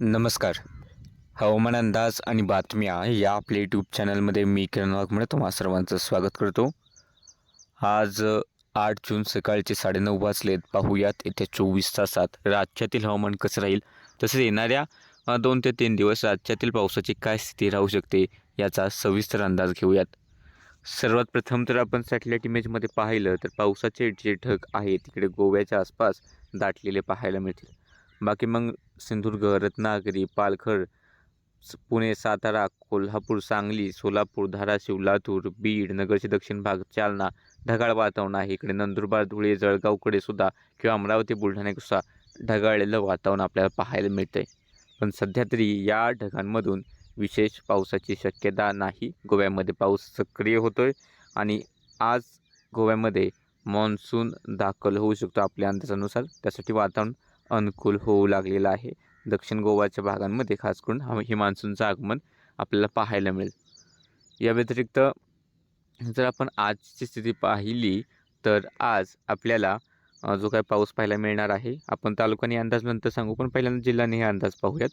नमस्कार. हवामान अंदाज आणि बातम्या या आपल्या यूट्यूब चॅनलमध्ये मी किरण वाघमळे तुम्हा सर्वांचं स्वागत करतो. आज आठ जून सकाळचे साडेनऊ वाजलेत. पाहूयात येत्या चोवीस तासात राज्यातील हवामान कसं राहील. तसेच येणाऱ्या दोन ते तीन दिवस राज्यातील पावसाची काय स्थिती राहू शकते याचा सविस्तर अंदाज घेऊयात. सर्वात प्रथम तर आपण सॅटेलाईट इमेजमध्ये पाहिलं तर पावसाचे जे ढग आहे तिकडे गोव्याच्या आसपास दाटलेले पाहायला मिळतील. बाकी मग सिंधुदुर्ग रत्नागिरी पालघर स- पुणे सातारा कोल्हापूर सांगली सोलापूर धाराशिव लातूर बीड नगरचे दक्षिण भाग जालना ढगाळ वातावरण आहे. इकडे नंदुरबार धुळे जळगावकडे सुद्धा किंवा अमरावती बुलढाण्याकडे ढगाळलेलं वातावरण आपल्याला पाहायला मिळतंय. पण सध्या तरी या ढगांमधून विशेष पावसाची शक्यता नाही. गोव्यामध्ये पाऊस सक्रिय होतोय आणि आज गोव्यामध्ये मान्सून दाखल होऊ शकतो आपल्या अंदाजानुसार. त्यासाठी वातावरण अनुकूल होऊ लागलेला आहे. दक्षिण गोवाच्या भागांमध्ये खास करून हा हे मान्सूनचं आगमन आपल्याला पाहायला मिळेल. या व्यतिरिक्त जर आपण आजची स्थिती पाहिली तर आज आपल्याला जो काय पाऊस पाहायला मिळणार आहे आपण तालुक्याने अंदाज नंतर सांगू पण पहिल्यांदा जिल्ह्याने हे अंदाज पाहूयात.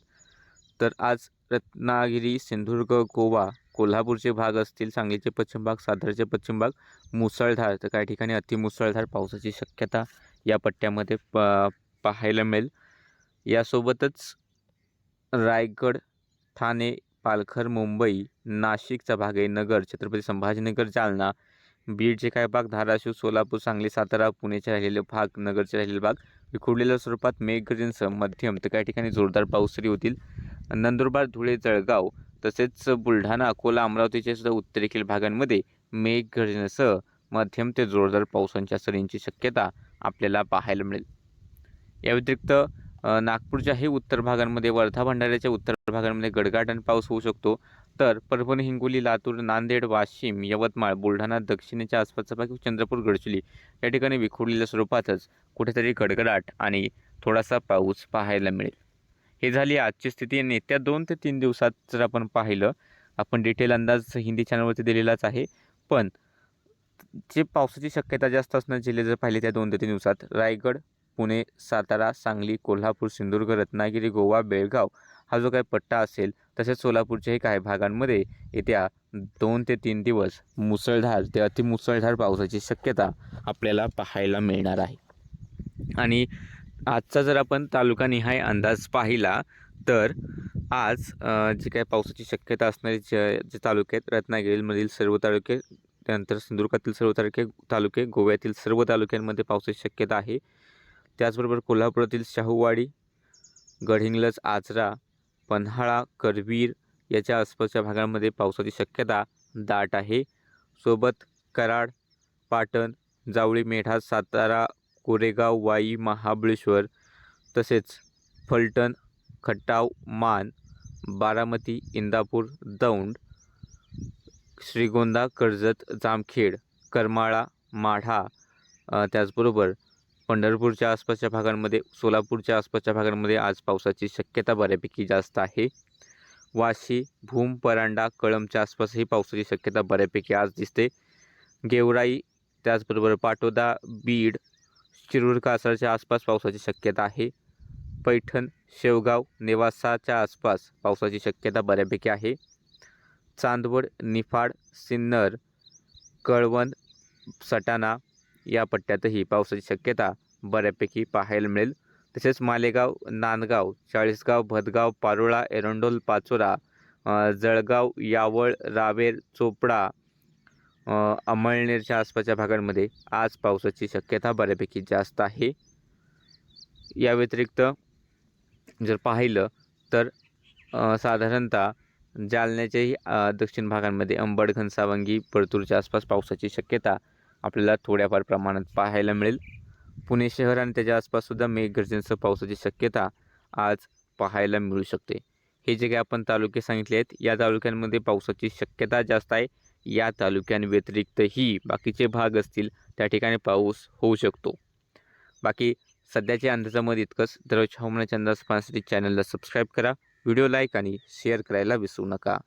तर आज रत्नागिरी सिंधुदुर्ग गोवा कोल्हापूरचे भाग असतील सांगलीचे पश्चिम भाग सातारचे पश्चिम भाग मुसळधार तर काही ठिकाणी अतिमुसळधार पावसाची शक्यता या पट्ट्यामध्ये प पाहायला मिळेल. यासोबतच रायगड ठाणे पालघर मुंबई नाशिकचा भाग आहे. नगर छत्रपती संभाजीनगर जालना. बीडचे काय भाग धाराशिव सोलापूर सांगली सातारा पुणेचे राहिलेले भाग नगरचे राहिलेले भाग. विखुरलेल्या स्वरूपात मेघगर्जनसह मध्यम. तर काही ठिकाणी जोरदार पाऊस तरी होतील. नंदुरबार धुळे जळगाव तसेच बुलढाणा अकोला अमरावतीच्या सुद्धा उत्तरेखील भागांमध्ये मेघगर्जनेसह मध्यम ते जोरदार पावसांच्या सरींची शक्यता आपल्याला पाहायला मिळेल. या व्यतिरिक्त अ, नागपूरच्याही उत्तर भागांमध्ये वर्धा भंडाऱ्याच्या उत्तर भागांमध्ये गडगाडन पाऊस होऊ शकतो. तर परभणी हिंगोली लातूर नांदेड वाशिम यवतमाळ बुलढाणा दक्षिणेच्या आसपासचा भाग चंद्रपूर गडचिरोली या ठिकाणी विखुरलेल्या स्वरूपातच कुठेतरी गडगडाट आणि थोडासा पाऊस पाहायला मिळेल. हे झाली आजची स्थिती आणि येत्या दोन ते तीन दिवसात जर आपण पाहिलं आपण डिटेल अंदाज हिंदी चॅनलवरती दिलेलाच आहे. पण जे पावसाची शक्यता जास्त असणारे जिल्हे जर पाहिले त्या दोन ते तीन दिवसात रायगड पुणे सातारा सांगली कोल्हापूर सिंधुदुर्ग रत्नागिरी गोवा बेळगाव हा जो काही पट्टा असेल तसेच सोलापूरच्याही काही भागांमध्ये येत्या दोन ते तीन दिवस मुसळधार ते अतिमुसळधार पावसाची शक्यता आपल्याला पाहायला मिळणार आहे. आणि आजचा जर आपण तालुकानिहाय अंदाज पाहिला तर आज जी काही पावसाची शक्यता असणारे जे जे तालुके आहेत रत्नागिरीमधील सर्व तालुके त्यानंतर सिंधुदुर्गातील सर्व तालुके तालुके गोव्यातील सर्व तालुक्यांमध्ये पावसाची शक्यता आहे. त्याचबरोबर कोल्हापुरातील शाहूवाडी गडहिंग्लज आचरा पन्हाळा करवीर याच्या आसपासच्या भागांमध्ये पावसाची शक्यता दाट आहे. सोबत कराड पाटण जावळी मेढा सातारा कोरेगाव वाई महाबळेश्वर तसेच फलटण खटाव मान बारामती इंदापूर दौंड श्रीगोंदा कर्जत जामखेड करमाळा माढा त्याचबरोबर पंढरपूरच्या आसपासच्या भागांमध्ये सोलापूरच्या आसपासच्या भागांमध्ये आज पावसाची शक्यता बऱ्यापैकी जास्त आहे. वाशी भूम परांडा कळमच्या आसपासही पावसाची शक्यता बऱ्यापैकी आज दिसते. गेवराई त्याचबरोबर पाटोदा बीड शिरूर कासारच्या आसपास पावसाची शक्यता आहे. पैठण शेवगाव नेवासाच्या आसपास पावसाची शक्यता बऱ्यापैकी आहे. चांदवड निफाड सिन्नर कळवण सटाणा या पट्ट्यातही पावसाची शक्यता बऱ्यापैकी पाहायला मिळेल. तसेच मालेगाव नांदगाव चाळीसगाव भदगाव पारोळा एरंडोल पाचोरा जळगाव यावळ रावेर चोपडा अमळनेरच्या आसपासच्या भागांमध्ये आज पावसाची शक्यता बऱ्यापैकी जास्त आहे. या व्यतिरिक्त जर पाहिलं तर साधारणतः जालन्याच्याही दक्षिण भागांमध्ये अंबडघन सावंगी परतूरच्या आसपास पावसाची शक्यता आपल्याला थोड्याफार प्रमाणात पाहायला मिळेल. पुणे शहर आणि त्याच्या आसपाससुद्धा मेघगर्जनेसह पावसाची शक्यता आज पाहायला मिळू शकते. हे जे काही आपण तालुके सांगितले आहेत या तालुक्यांमध्ये पावसाची शक्यता जास्त आहे. या तालुक्यांव्यतिरिक्तही बाकीचे भाग असतील त्या ठिकाणी पाऊस होऊ शकतो. बाकी सध्याच्या अंदाजामध्ये इतकंच. दररोज हवामानाच्या अंदाज पाहण्यासाठी चॅनलला सबस्क्राईब करा. व्हिडिओ लाईक आणि शेअर करायला विसरू नका.